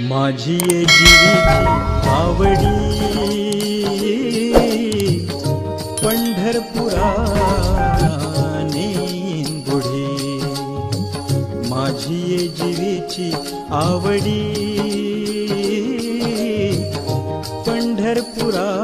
माझी जीवीची आवडी पंढरपुराने बुढी माझी जीवीची आवडी. पंढरपुरा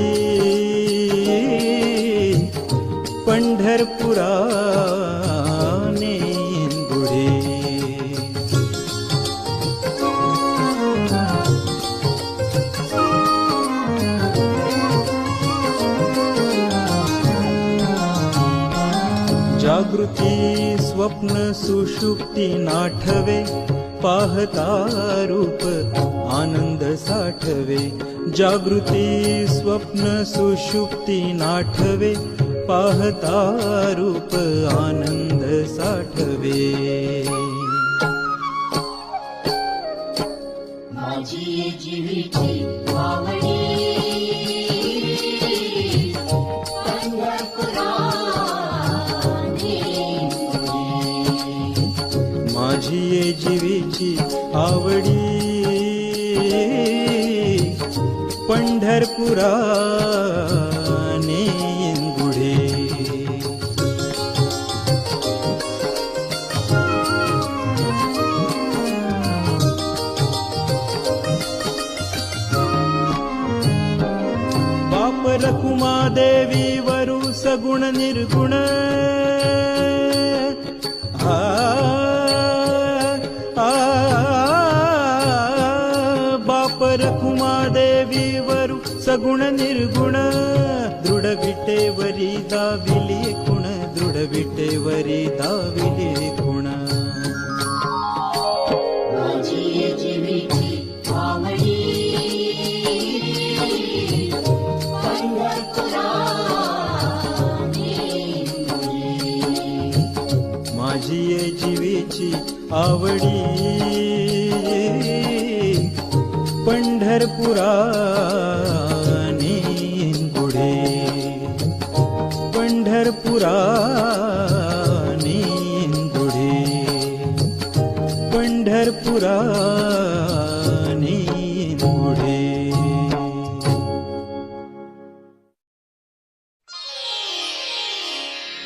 पंढरपुराने बुढे। जागृती स्वप्न सुषुप्ती नाठवे पाहता रूप आनंद साठवे। जागृती स्वप्न सुषुप्ती नाठवे पाहता रूप आनंद साठवे। माझी जीवीची आवडी पंढरपुराने माझी ये जीवीची आवडी पंढरपुराने देवी वरु सगुण निर्गुण. आ, आ, बाप रकुमा देवी वरु सगुण निर्गुण. दृढ विटेवरी दाविली गुण दृढ विटेवरी दाविली गुण आवडी. पंढरपुराने पुढे. पंढरपुराने पुढे. पंढरपुरा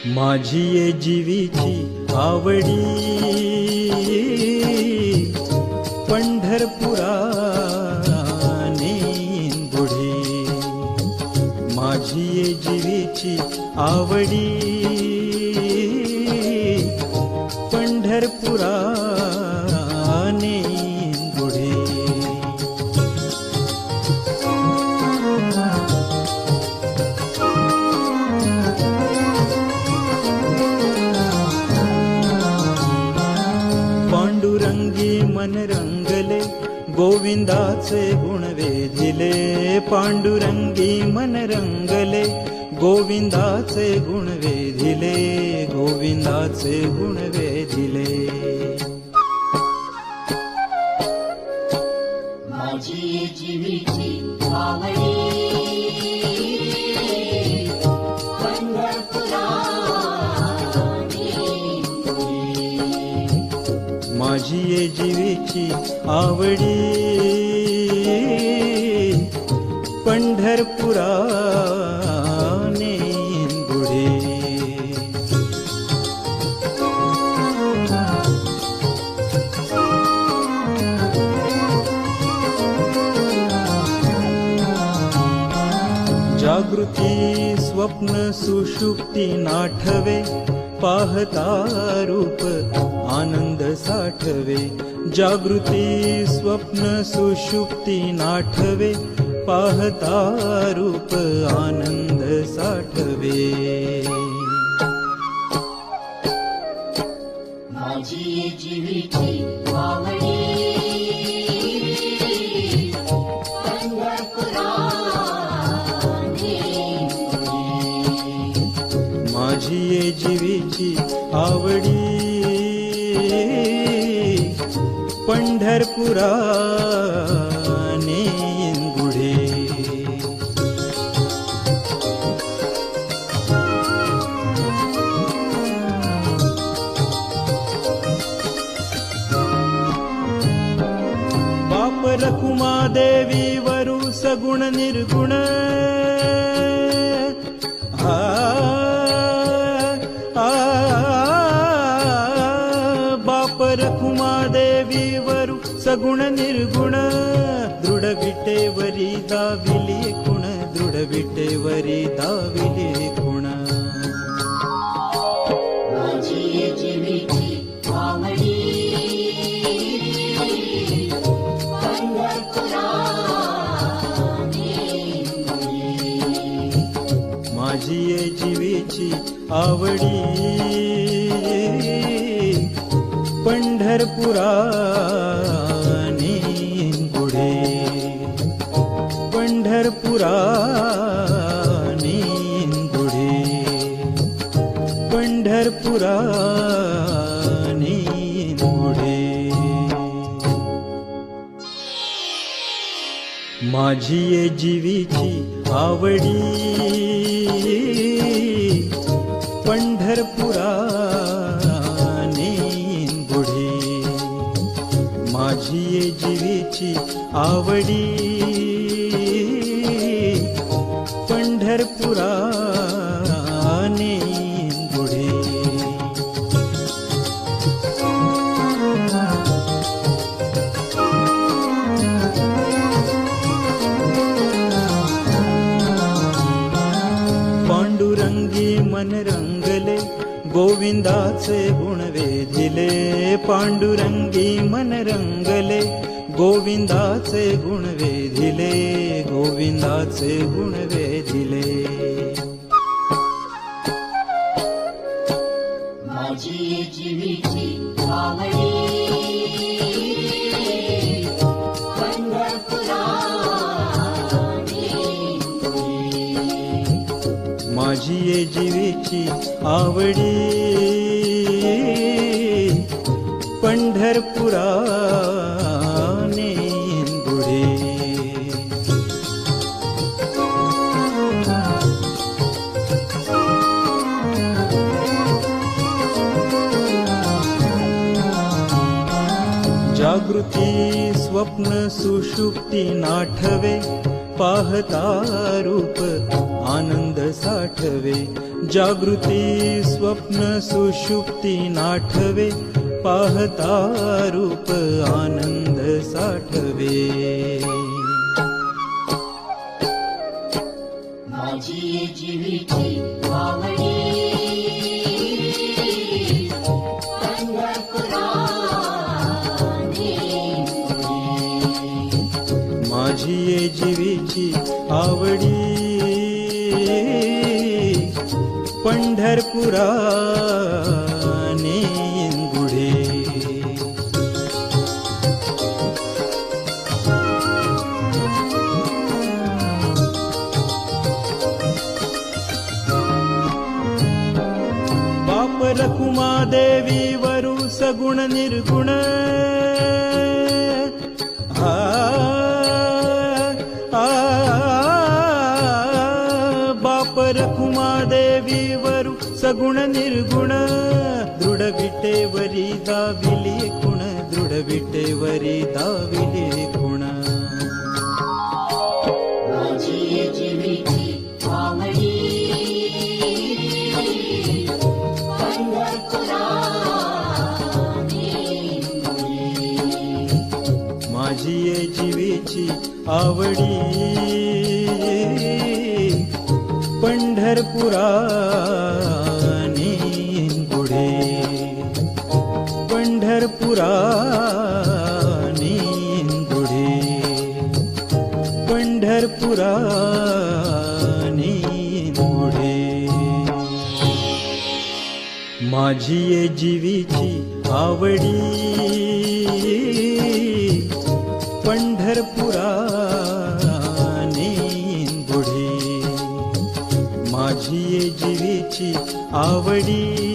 माझी ये जीवीची आवडी. पंढरपुराने बुढी माझी जीवीची आवडी. पंढरपुरा गोविंदाचे गुण वेधिले पांडुरंगी मन रंगले गोविंदाचे गुण वेधिले गोविंदाचे गुण वेधिले. माझी ये जीवीची आवडी. पंढरपुराने बुढे जागृती स्वप्न सुषुप्ती नाठवे पाहता रूप आनंद साठवे जागृती स्वप्न सुषुप्ती नाठवे पाहता रूप आनंद साठवे बाप रखुमा देवी वरु सगुण निर्गुण। आ, आ, बाप रखुमा देवी वरु सगुण निर्गुण। दृढ विटेवरी दाविली गुण दृढ विटेवरी दाविली आवडी। पंढरपुराने गुढे पंढरपुराने गुढे पंढरपुरा माझी ये जीवीची आवडी। आवडी पंढरपुराने गुढी पांडुरंगी मन रंगले गोविंदाचे गुण वेधिले पांडुरंगी मन रंगले गोविंदाचे गुण वेधिले गोविंदाचे गुण वेधिले. माझी जीवीची आवडी पंढरपुराने माझी जीवीची आवडी पंढरपुराने जागृती स्वप्न सुषुप्ती नाठवे पाहता रूप आनंद साठवे जागृती स्वप्न सुषुप्ती नाठवे पाहता रूप आनंद साठवे। माझी जीविती गुढे बाप रखुमा देवी वरु सगुण निर्गुण वरु सगुण निर्गुण दृढ विटेवरी दाविली कुण दृढ विटेवरी दाविली कुण माझी जीवीची आवडी पंढरपुराने पंढरपुराने गुढे पंढरपुराने पंढरपुराने गुढे माझी ये जीवीची आवडी पंढरपुराने गुढे माझी ये जीवीची आवडी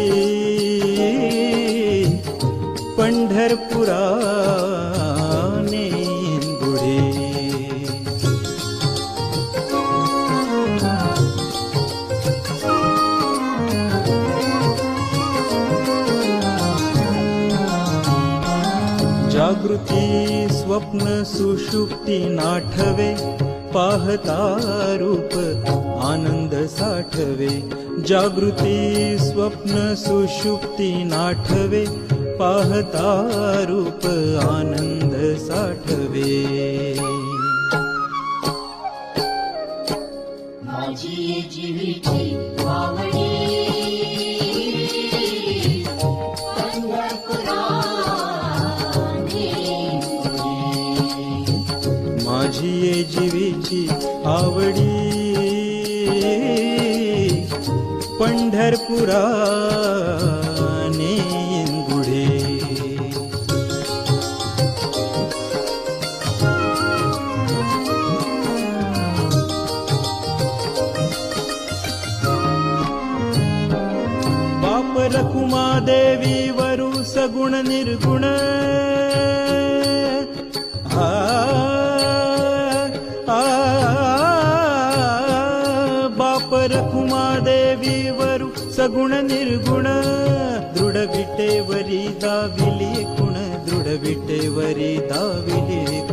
पंढरपुराने गुढे जागृती स्वप्न सुषुप्ती नाठवे पाहता रूप आनंद साठवे। जागृती स्वप्न सुषुप्ती नाठवे पाहता रूप आनंद साठवे। माझी पंढरपुराने माझी ये जीवीची आवडी पंढरपुराने देवी वरु सगुण निर्गुण। आ, आ, बाप रखुमा देवी वरु सगुण निर्गुण। दृढ विटेवरी दाविली गुण दृढ विटेवरी दाविली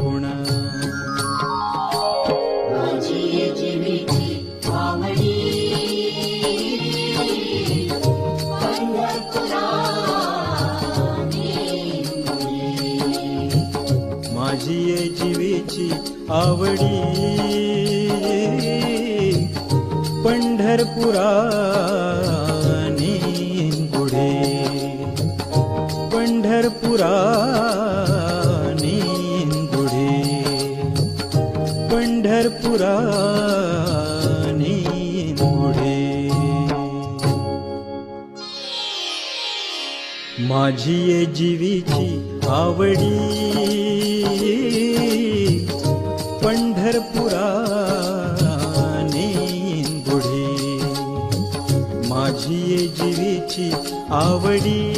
आवडी. पंढरपुरा पुढे. पंढरपुराने पुढे. पंढरपुरा माझी ये जीवीची आवडी. पंढरपुराने गुढे माझी ये जीवीची आवडी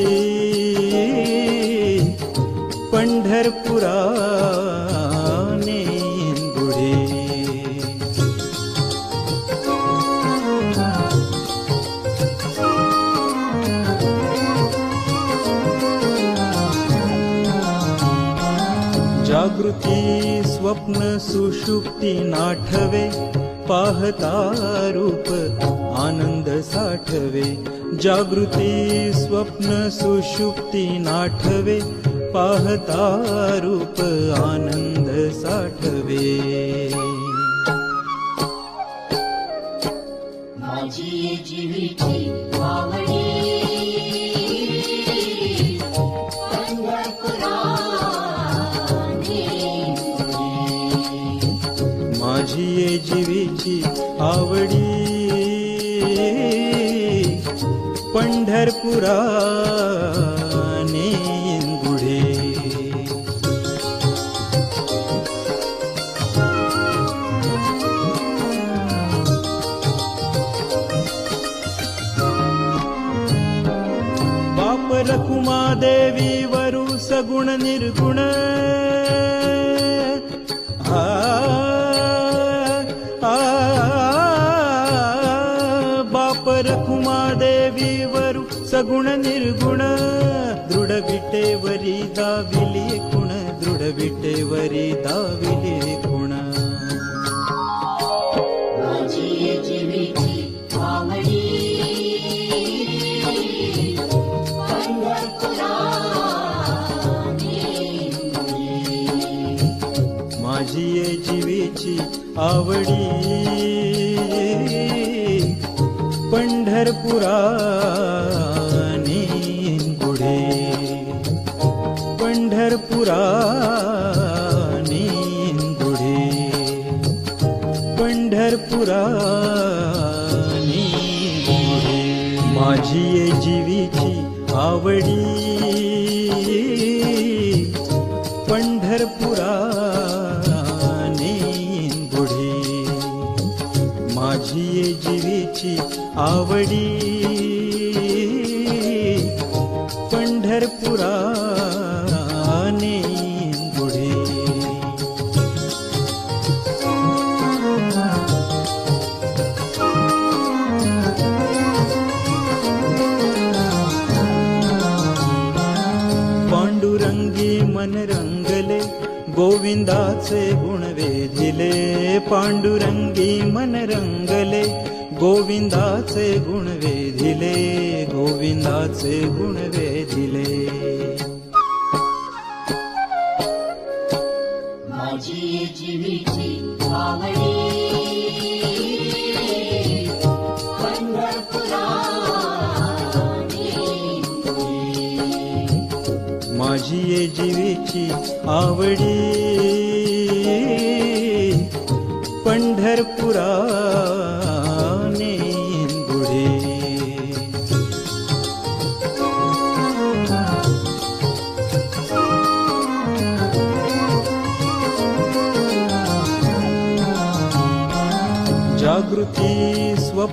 पंढरपुराने बुढे। जागृती स्वप्न सुषुप्ती नाठवे पाहता रूप आनंद साठवे। जागृती स्वप्न सुषुप्ती नाठवे पाहता रूप आनंद साठवे। माझी पंढरपुराने माझी ये जीवीची आवडी पंढरपुराने देवी वरु सगुण निर्गुण. आ, आ, बाप रखुमा देवी वरु सगुण निर्गुण. दृढ विटेवरी दाविली गुण दृढ विटेवरी दाविली गुण आवडी। पंढरपुराने गुढे। पंढरपुराने गुढे। पंढरपुराने गुढे। माझी जीवीची आवडी। आवडी पंढरपुराने गुढे पांडुरंगी मन रंगले गोविंदाचे गुण वेधिले पांडुरंगी मन रंगले गोविंदाचे गुण वेधिले गोविंदाचे गुण वेधिले. माझी जीवीची आवडी पंढरपुराने माझी ये जीवेची आवडी पंढरपुराने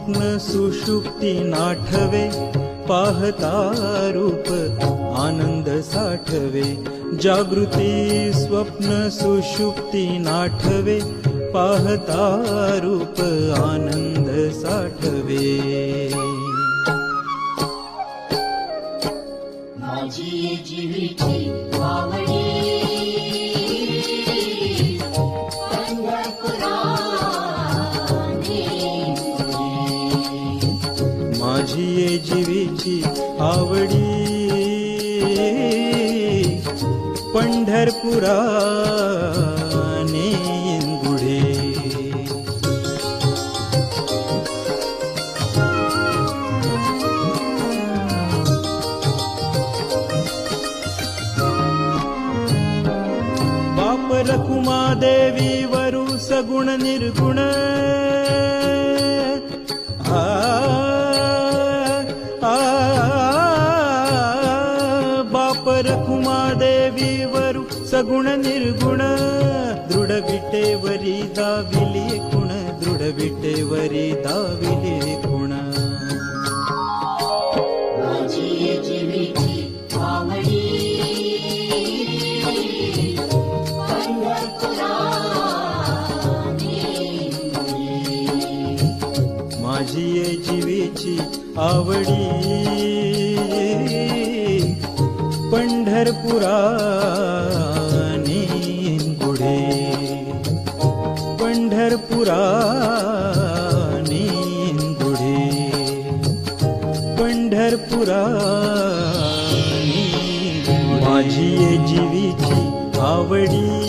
स्वप्नसुषुप्तिनाठवे सुषुप्ति नाठवे आनन्द साठवे जागृति स्वप्नसुषुप्तिनाठवे सुषुप्ति नाठवे पहतारूप आनन्द साठवे जीवीची आवडी। पंढरपुराने गुढे बाप रखुमा देवी वरु सगुण निर्गुण बाप देवी वरु सगुण निर्गुण दृढ विटेवरी दाविली गुण दृढ विटेवरी दाविली गुण माझी जीवीची आवडी पंढरपुराने पुढे. ये पुढे. आवडी पंढरपुराने पंढरपुरा माझी जीवीची आवडी